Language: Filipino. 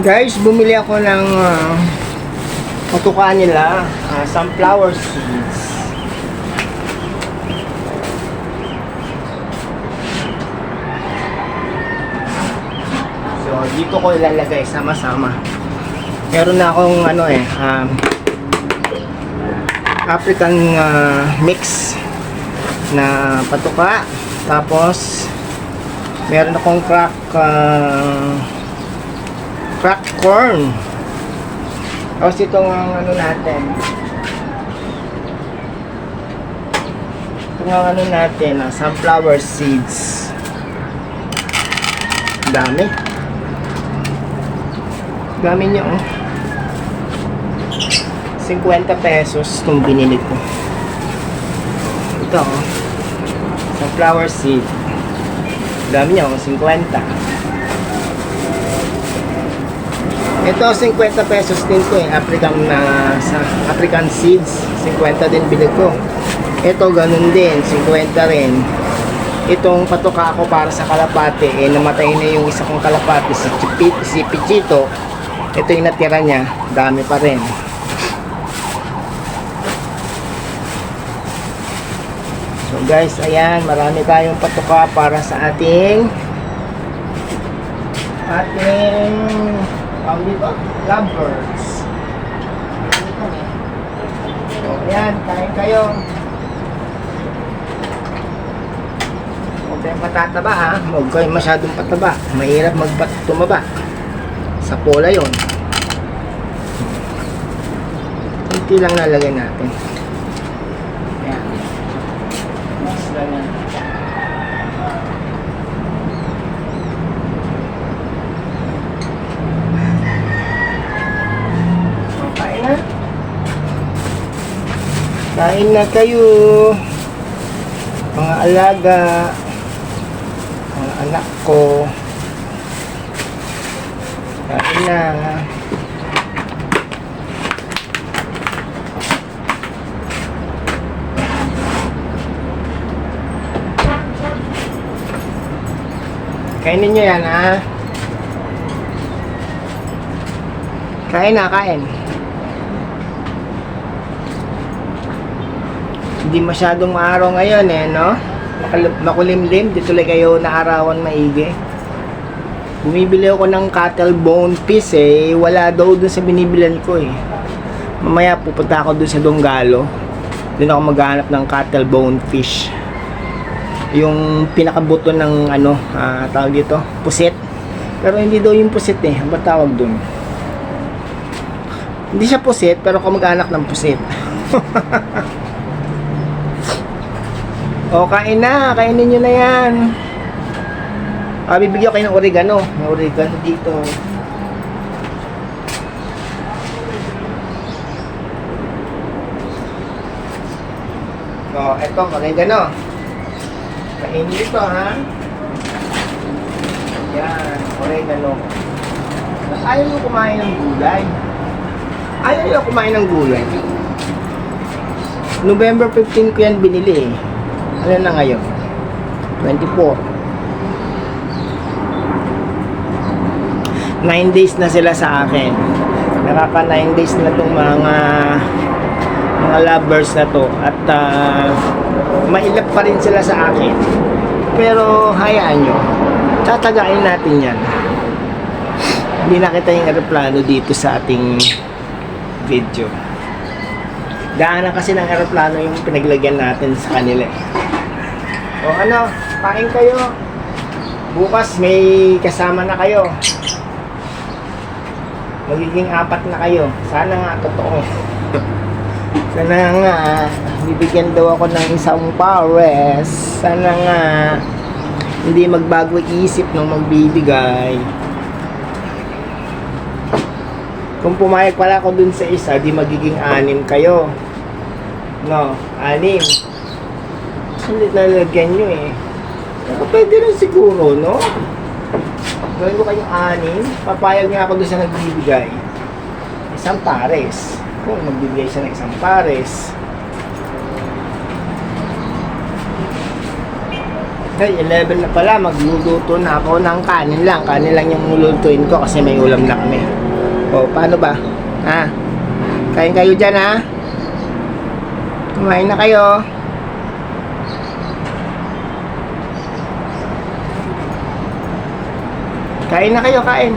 Guys, bumili ako ng uh, patuka nila, ah, sunflower seeds. So, dito ko ilalagay sama-sama. Meron na akong ano eh, um, African ah, mix na patuka. Tapos, meron akong crack ah, crack corn. Tapos itong ang ano natin. Itong ang ano natin, ah, sunflower seeds. Dami. Dami niya, oh. 50 pesos itong binili ko. Ito, oh. Sunflower seed. Dami niya, oh. 50. Ito, 50 pesos din to eh. African na sa African seeds. 50 din bilig ko. Ito, ganun din. 50 rin. Itong patuka ko para sa kalapate, eh, namatay na yung isa kong kalapate, si, Chipit, si Pichito. Ito yung natira niya. Dami pa rin. So guys, ayan, marami tayong patuka para sa ating ating tawag dito, lovebirds. So, ayan, kain kayo. Huwag kayong patataba ha. Huwag kayong masyadong pataba. Mahirap magpat tumaba. Sa pola yon. Kunti lang nalagay natin. Ayan. Mas ganyan. So, kain na. Kain na kayo. Mga alaga. Mga anak ko. Kain na. Kainin nyo yan, ha? Kain na, kain. Hindi masyadong maaraw ngayon, eh, no? Makulimlim, dito lang kayo naarawan maigi. Bumibili ako ng cattle bone piece, eh. Wala daw dun sa binibilan ko, eh. Mamaya pupunta ako dun sa Donggalo. Doon ako maghanap ng cattle bone fish yung pinakabuto ng ano, ah, tawag dito, pusit. Pero hindi daw yung pusit eh. Ang ba tawag dun? Hindi siya pusit, pero kamag-anak ng pusit. o, kain na. Kainin nyo na yan. Ah, bibigyan kayo ng oregano. May oregano dito. O, eto, oregano. Kainin ito, ha? Yan, oregano. Ayaw nyo kumain ng gulay. Ayaw nyo kumain ng gulay. November 15 ko yan binili eh. Ano na ngayon? 24. 9 days na sila sa akin. Nakaka 9 days na tong mga mga lovers na to at ah, mailap pa rin sila sa akin. Pero hayaan nyo, tatagain natin yan. Hindi nakita yung aeroplano dito sa ating video. Daanan kasi ng aeroplano yung pinaglagyan natin sa kanila. O ano, kain kayo. Bukas may kasama na kayo. Magiging apat na kayo. Sana nga totoo. Sana nga, bibigyan daw ako ng isang pares. Sana nga, hindi magbago isip ng magbibigay. Kung pumayag pala ako dun sa isa, di magiging anim kayo. No, anim. Sulit na lagyan nyo eh. Pero pwede rin siguro, no? Gawin ko kayong anim. Papayag nga ako dun sa nagbibigay. Isang pares. Kung magbibigay siya ng isang pares. Ay, 11 na pala, magluluto na ako ng kanin lang. Kanin lang yung lulutuin ko kasi may ulam na kami. O, paano ba? Ha? Kain kayo dyan, ha? Kumain na kayo. Kain na kayo, kain.